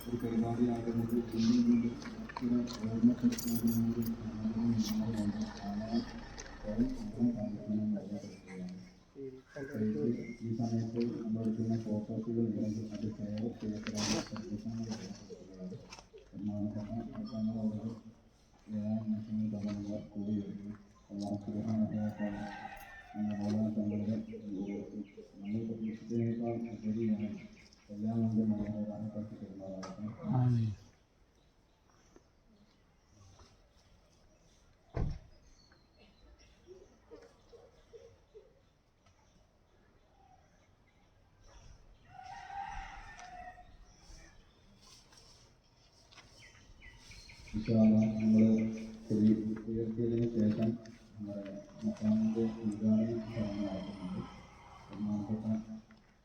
ഒരു പരിപാടിയാകുന്നത് വീണ്ടും വീണ്ടും ചില ഓർമ്മപ്പെടുത്തുന്നതിനോട് ഈ സമയത്ത് നമ്മളെടുക്കുന്ന ഫോട്ടോസുകൾ തരുന്നതാകട്ടെ നമ്മൾ ഉയർത്തിയതിന് ശേഷം നമ്മുടെ മക്കാമിൻ്റെ ഉദ്ഘാടന ചടങ്ങ് നടക്കുന്നുണ്ട് ബഹുമാനപ്പെട്ട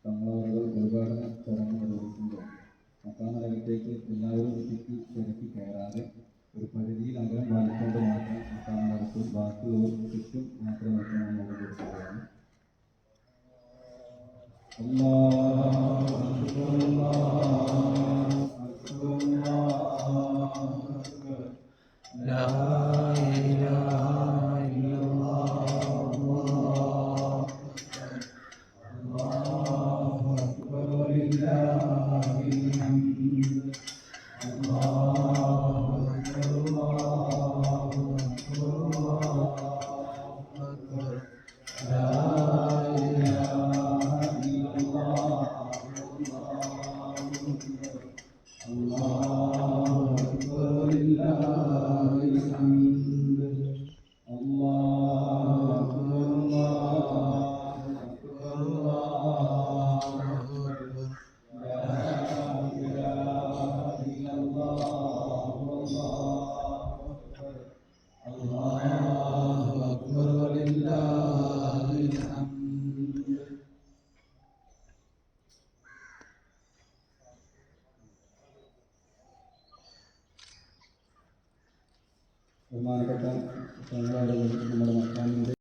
തങ്ങളവറുകൾ ഉദ്ഘാടന ചടങ്ങ് നിർവഹിക്കുമ്പോൾ മക്കാമരകത്തേക്ക് എല്ലാവരും തിക്കി തിരക്കി കയറാതെ ഒരു പരിധിയിൽ അകലം പാലിച്ചുകൊണ്ട് മാത്രം മക്കാമരകത്ത് ബാക്കിയുള്ളവർ ചുറ്റും മാത്രം വെക്കണമെന്ന് നമ്മൾ കൊടുക്കുകയാണ് അല്ലാഹു അക്ബർ അല്ലാഹു അക്ബർ അല്ലാഹു അക്ബർ لا إله Thank. ബഹുമാനപ്പെട്ട നമ്മുടെ മക്കാമിന്റെ